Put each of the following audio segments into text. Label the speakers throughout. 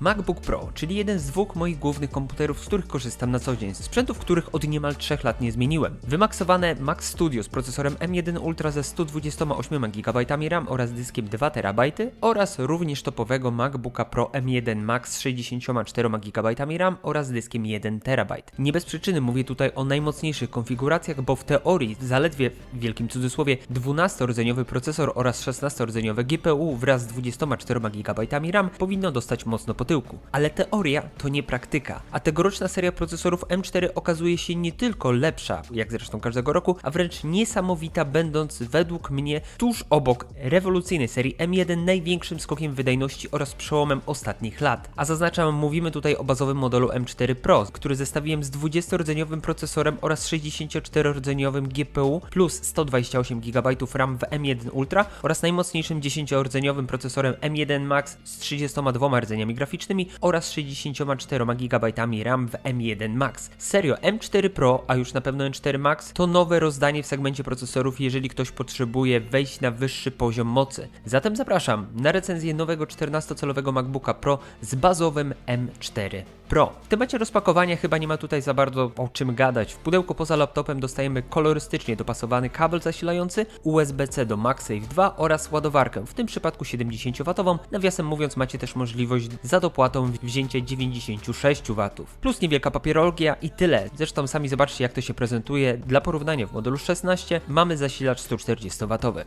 Speaker 1: MacBook Pro, czyli jeden z dwóch moich głównych komputerów, z których korzystam na co dzień. Sprzętów, których od niemal 3 lat nie zmieniłem. Wymaksowane Mac Studio z procesorem M1 Ultra ze 128 GB RAM oraz dyskiem 2 TB oraz również topowego MacBooka Pro M1 Max z 64 GB RAM oraz dyskiem 1 TB. Nie bez przyczyny mówię tutaj o najmocniejszych konfiguracjach, bo w teorii zaledwie w wielkim cudzysłowie 12-rdzeniowy procesor oraz 16-rdzeniowe GPU wraz z 24 GB RAM powinno dostać mocno po tyłku. Ale teoria to nie praktyka, a tegoroczna seria procesorów M4 okazuje się nie tylko lepsza, jak zresztą każdego roku, a wręcz niesamowita, będąc według mnie tuż obok rewolucyjnej serii M1 największym skokiem wydajności oraz przełomem ostatnich lat. A zaznaczam, mówimy tutaj o bazowym modelu M4 Pro, który zestawiłem z 20-rdzeniowym procesorem oraz 64-rdzeniowym GPU plus 128 GB RAM w M1 Ultra oraz najmocniejszym 10-rdzeniowym procesorem M1 Max z 32 rdzeniami graficznymi oraz 64 GB RAM w M1 Max. Serio, M4 Pro, a już na pewno M4 Max to nowe rozdanie w segmencie procesorów, jeżeli ktoś potrzebuje wejść na wyższy poziom mocy. Zatem zapraszam na recenzję nowego 14-calowego MacBooka Pro z bazowym M4 Pro. W temacie rozpakowania chyba nie ma tutaj za bardzo o czym gadać. W pudełku poza laptopem dostajemy kolorystycznie dopasowany kabel zasilający, USB-C do MagSafe 2 oraz ładowarkę, w tym przypadku 70W. Nawiasem mówiąc macie też możliwość za dopłatą wzięcia 96 W. Plus niewielka papierologia i tyle. Zresztą sami zobaczcie jak to się prezentuje. Dla porównania w modelu 16 mamy zasilacz 140W.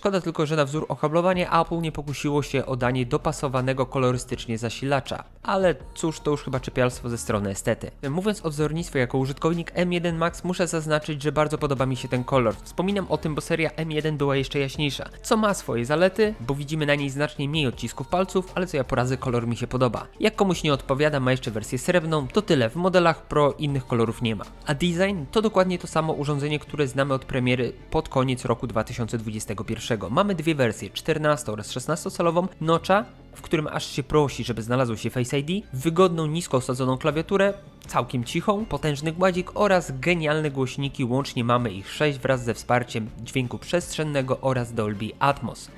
Speaker 1: Szkoda tylko, że na wzór okablowania Apple nie pokusiło się o danie dopasowanego kolorystycznie zasilacza. Ale cóż, to już chyba czepialstwo ze strony estety. Mówiąc o wzornictwie jako użytkownik M1 Max, muszę zaznaczyć, że bardzo podoba mi się ten kolor. Wspominam o tym, bo seria M1 była jeszcze jaśniejsza, co ma swoje zalety, bo widzimy na niej znacznie mniej odcisków palców, ale co ja poradzę, kolor mi się podoba. Jak komuś nie odpowiada, ma jeszcze wersję srebrną, to tyle, w modelach Pro innych kolorów nie ma. A design to dokładnie to samo urządzenie, które znamy od premiery pod koniec roku 2021. Mamy dwie wersje, 14 oraz 16-calową, nocza, w którym aż się prosi, żeby znalazło się Face ID, wygodną, nisko osadzoną klawiaturę, całkiem cichą, potężny gładzik oraz genialne głośniki, łącznie mamy ich 6 wraz ze wsparciem dźwięku przestrzennego oraz Dolby Atmos.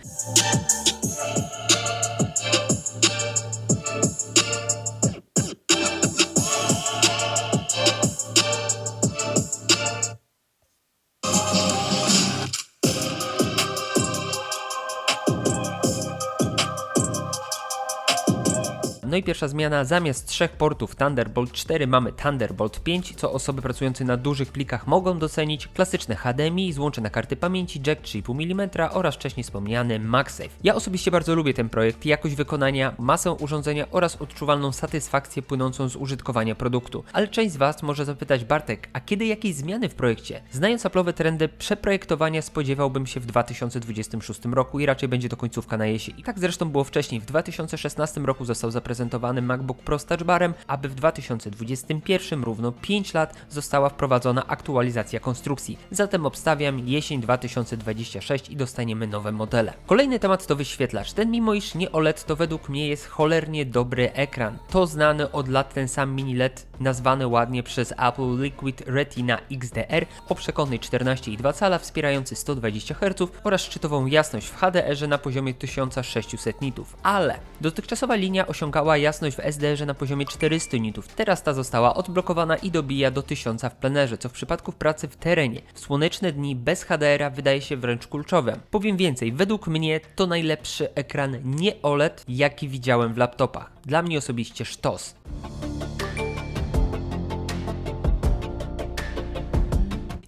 Speaker 1: No i pierwsza zmiana, zamiast trzech portów Thunderbolt 4 mamy Thunderbolt 5, co osoby pracujące na dużych plikach mogą docenić, klasyczne HDMI, złącze na karty pamięci, jack 3,5 mm oraz wcześniej wspomniany MagSafe. Ja osobiście bardzo lubię ten projekt, jakość wykonania, masę urządzenia oraz odczuwalną satysfakcję płynącą z użytkowania produktu. Ale część z Was może zapytać, Bartek, a kiedy jakieś zmiany w projekcie? Znając Apple'owe trendy przeprojektowania spodziewałbym się w 2026 roku i raczej będzie to końcówka na jesień. I tak zresztą było wcześniej, w 2016 roku został zaprezentowany MacBook Pro z Touch Barem, aby w 2021 równo 5 lat została wprowadzona aktualizacja konstrukcji. Zatem obstawiam jesień 2026 i dostaniemy nowe modele. Kolejny temat to wyświetlacz. Ten mimo iż nie OLED to według mnie jest cholernie dobry ekran. To znany od lat ten sam mini LED nazwany ładnie przez Apple Liquid Retina XDR o przekątnej 14,2 cala wspierający 120 Hz oraz szczytową jasność w HDR na poziomie 1600 nitów. Ale dotychczasowa linia osiągała jasność w SDR na poziomie 400 nitów. Teraz ta została odblokowana i dobija do 1000 w plenerze, co w przypadku pracy w terenie w słoneczne dni bez HDR-a wydaje się wręcz kluczowe. Powiem więcej, według mnie to najlepszy ekran nie OLED, jaki widziałem w laptopach. Dla mnie osobiście sztos.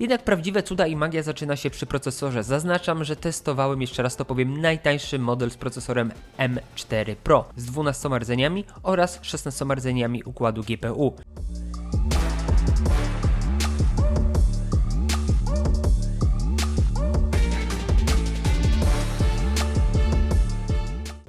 Speaker 1: Jednak prawdziwe cuda i magia zaczyna się przy procesorze. Zaznaczam, że testowałem, jeszcze raz to powiem, najtańszy model z procesorem M4 Pro z 12 rdzeniami oraz 16 rdzeniami układu GPU.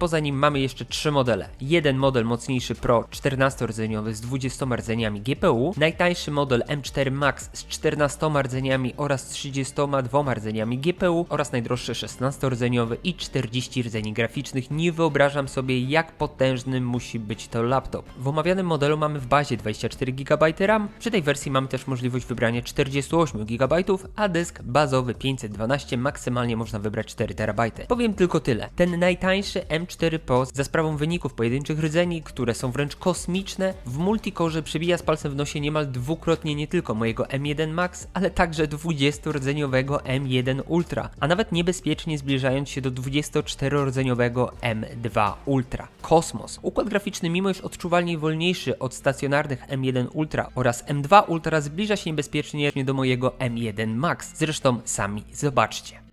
Speaker 1: Poza nim mamy jeszcze trzy modele. Jeden model mocniejszy Pro 14-rdzeniowy z 20 rdzeniami GPU, najtańszy model M4 Max z 14 rdzeniami oraz 32 rdzeniami GPU oraz najdroższy 16-rdzeniowy i 40 rdzeni graficznych. Nie wyobrażam sobie jak potężny musi być to laptop. W omawianym modelu mamy w bazie 24 GB RAM, przy tej wersji mamy też możliwość wybrania 48 GB, a dysk bazowy 512 maksymalnie można wybrać 4 TB. Powiem tylko tyle. Ten najtańszy M4 Pro za sprawą wyników pojedynczych rdzeni, które są wręcz kosmiczne, w multikorze przebija z palcem w nosie niemal dwukrotnie nie tylko mojego M1 Max, ale także 20-rdzeniowego M1 Ultra, a nawet niebezpiecznie zbliżając się do 24-rdzeniowego M2 Ultra. Kosmos. Układ graficzny mimo iż odczuwalnie wolniejszy od stacjonarnych M1 Ultra oraz M2 Ultra zbliża się niebezpiecznie do mojego M1 Max. Zresztą sami zobaczcie.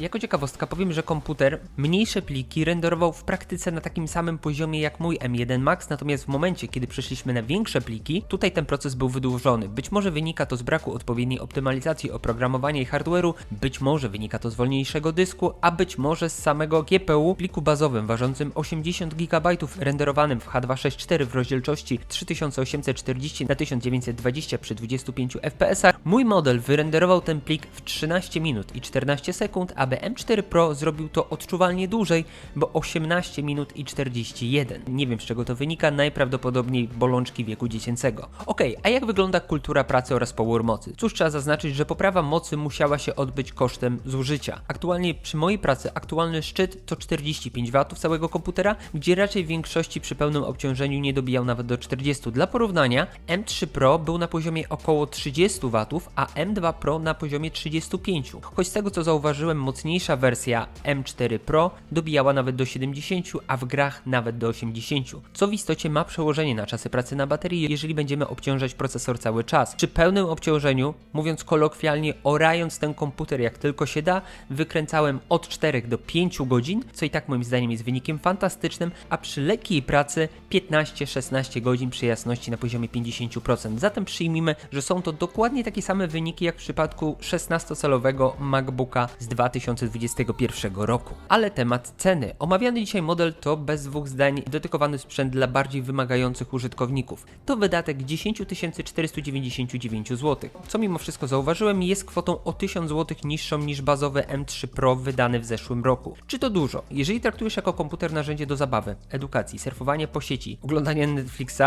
Speaker 1: Jako ciekawostka powiem, że komputer mniejsze pliki renderował w praktyce na takim samym poziomie jak mój M1 Max, natomiast w momencie, kiedy przeszliśmy na większe pliki, tutaj ten proces był wydłużony. Być może wynika to z braku odpowiedniej optymalizacji oprogramowania i hardware'u, być może wynika to z wolniejszego dysku, a być może z samego GPU pliku bazowym ważącym 80 GB renderowanym w H264 w rozdzielczości 3840 na 1920 przy 25 fps. Mój model wyrenderował ten plik w 13 minut i 14 sekund, a M4 Pro zrobił to odczuwalnie dłużej, bo 18 minut i 41. Nie wiem z czego to wynika, najprawdopodobniej bolączki wieku dziecięcego. Ok, a jak wygląda kultura pracy oraz power mocy? Cóż, trzeba zaznaczyć, że poprawa mocy musiała się odbyć kosztem zużycia. Aktualnie przy mojej pracy aktualny szczyt to 45 W całego komputera, gdzie raczej w większości przy pełnym obciążeniu nie dobijał nawet do 40. Dla porównania, M3 Pro był na poziomie około 30 W, a M2 Pro na poziomie 35. Choć z tego co zauważyłem, mocniejsza wersja M4 Pro dobijała nawet do 70, a w grach nawet do 80, co w istocie ma przełożenie na czasy pracy na baterii, jeżeli będziemy obciążać procesor cały czas. Przy pełnym obciążeniu, mówiąc kolokwialnie, orając ten komputer jak tylko się da, wykręcałem od 4 do 5 godzin, co i tak moim zdaniem jest wynikiem fantastycznym, a przy lekkiej pracy 15-16 godzin przy jasności na poziomie 50%. Zatem przyjmijmy, że są to dokładnie takie same wyniki jak w przypadku 16-calowego MacBooka z 2021 roku. Ale temat ceny. Omawiany dzisiaj model to bez dwóch zdań dedykowany sprzęt dla bardziej wymagających użytkowników. To wydatek 10 499 zł, co mimo wszystko zauważyłem jest kwotą o 1000 zł niższą niż bazowy M3 Pro wydany w zeszłym roku. Czy to dużo? Jeżeli traktujesz jako komputer narzędzie do zabawy, edukacji, surfowania po sieci, oglądania Netflixa,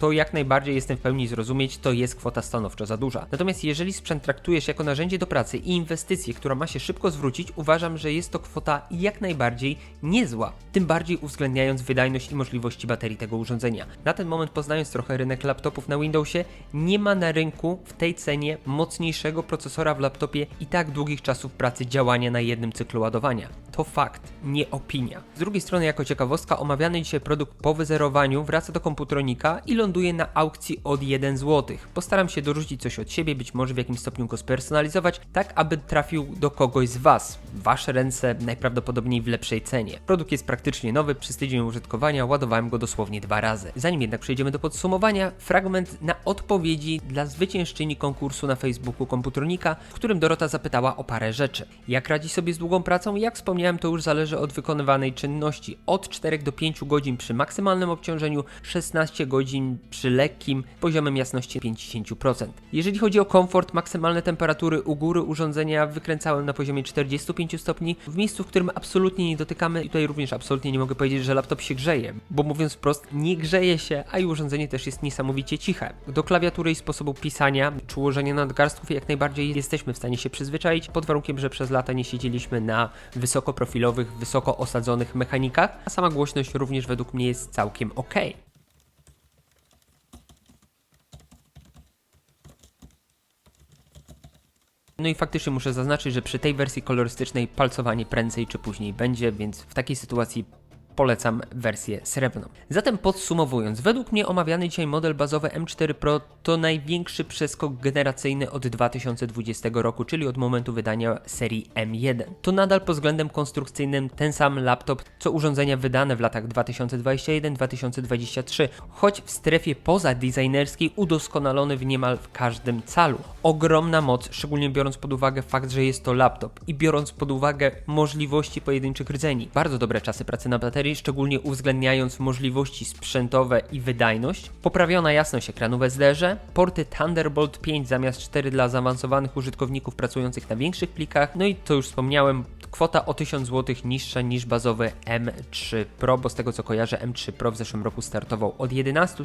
Speaker 1: to jak najbardziej jestem w pełni zrozumieć, to jest kwota stanowczo za duża. Natomiast jeżeli sprzęt traktujesz jako narzędzie do pracy i inwestycję, która ma się szybko zwrócić, uważam, że jest to kwota jak najbardziej niezła. Tym bardziej uwzględniając wydajność i możliwości baterii tego urządzenia. Na ten moment poznając trochę rynek laptopów na Windowsie, nie ma na rynku w tej cenie mocniejszego procesora w laptopie i tak długich czasów pracy działania na jednym cyklu ładowania. To fakt, nie opinia. Z drugiej strony, jako ciekawostka, omawiany dzisiaj produkt po wyzerowaniu wraca do komputronika i ląduje na aukcji od 1 zł. Postaram się dorzucić coś od siebie, być może w jakimś stopniu go spersonalizować, tak aby trafił do kogoś z Was. Wasze ręce najprawdopodobniej w lepszej cenie. Produkt jest praktycznie nowy, przez tydzień użytkowania ładowałem go dosłownie dwa razy. Zanim jednak przejdziemy do podsumowania, fragment na odpowiedzi dla zwyciężczyni konkursu na Facebooku Komputronika, w którym Dorota zapytała o parę rzeczy. Jak radzi sobie z długą pracą? Jak wspomniałem, to już zależy od wykonywanej czynności. Od 4 do 5 godzin przy maksymalnym obciążeniu, 16 godzin przy lekkim poziomem jasności 50%. Jeżeli chodzi o komfort, maksymalne temperatury u góry urządzenia wykręcałem na poziomie 45 stopni, w miejscu, w którym absolutnie nie dotykamy i tutaj również absolutnie nie mogę powiedzieć, że laptop się grzeje, bo mówiąc wprost, nie grzeje się, a i urządzenie też jest niesamowicie ciche. Do klawiatury i sposobu pisania czy ułożenia nadgarstków jak najbardziej jesteśmy w stanie się przyzwyczaić, pod warunkiem, że przez lata nie siedzieliśmy na wysokoprofilowych, wysoko osadzonych mechanikach, a sama głośność również według mnie jest całkiem ok. No i faktycznie muszę zaznaczyć, że przy tej wersji kolorystycznej palcowanie prędzej czy później będzie, więc w takiej sytuacji polecam wersję srebrną. Zatem podsumowując, według mnie omawiany dzisiaj model bazowy M4 Pro to największy przeskok generacyjny od 2020 roku, czyli od momentu wydania serii M1. To nadal pod względem konstrukcyjnym ten sam laptop, co urządzenia wydane w latach 2021-2023, choć w strefie poza designerskiej udoskonalony w niemal w każdym calu. Ogromna moc, szczególnie biorąc pod uwagę fakt, że jest to laptop i biorąc pod uwagę możliwości pojedynczych rdzeni. Bardzo dobre czasy pracy na baterii, szczególnie uwzględniając możliwości sprzętowe i wydajność. Poprawiona jasność ekranu w Porty Thunderbolt 5 zamiast 4 dla zaawansowanych użytkowników pracujących na większych plikach. No i to już wspomniałem, kwota o 1000 zł niższa niż bazowy M3 Pro, bo z tego co kojarzę M3 Pro w zeszłym roku startował od 11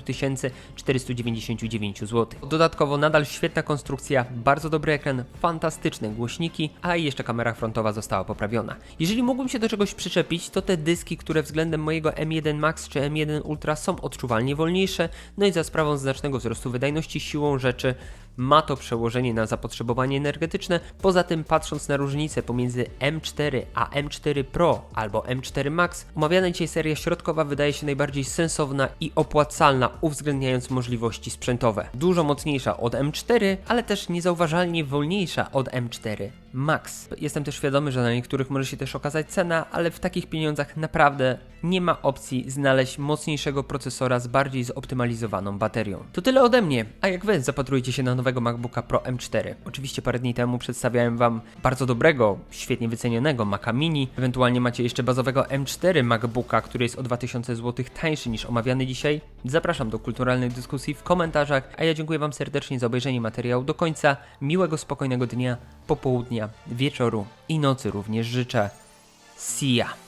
Speaker 1: 499 zł. Dodatkowo nadal świetna konstrukcja, bardzo dobry ekran, fantastyczne głośniki, a jeszcze kamera frontowa została poprawiona. Jeżeli mógłbym się do czegoś przyczepić, to te dyski, które względem mojego M1 Max czy M1 Ultra są odczuwalnie wolniejsze, no i za sprawą znacznego wzrostu wydajności siłą rzeczy ma to przełożenie na zapotrzebowanie energetyczne. Poza tym, patrząc na różnicę pomiędzy M4 a M4 Pro albo M4 Max, omawiana dzisiaj seria środkowa wydaje się najbardziej sensowna i opłacalna, uwzględniając możliwości sprzętowe. Dużo mocniejsza od M4, ale też niezauważalnie wolniejsza od M4 Max. Jestem też świadomy, że na niektórych może się też okazać cena, ale w takich pieniądzach naprawdę nie ma opcji znaleźć mocniejszego procesora z bardziej zoptymalizowaną baterią. To tyle ode mnie, a jak wy zapatrujecie się na nowego MacBooka Pro M4? Oczywiście parę dni temu przedstawiałem wam bardzo dobrego, świetnie wycenionego Maca Mini, ewentualnie macie jeszcze bazowego M4 MacBooka, który jest o 2000 zł tańszy niż omawiany dzisiaj. Zapraszam do kulturalnej dyskusji w komentarzach, a ja dziękuję wam serdecznie za obejrzenie materiału do końca. Miłego, spokojnego dnia, popołudnia, wieczoru i nocy również życzę. See ya!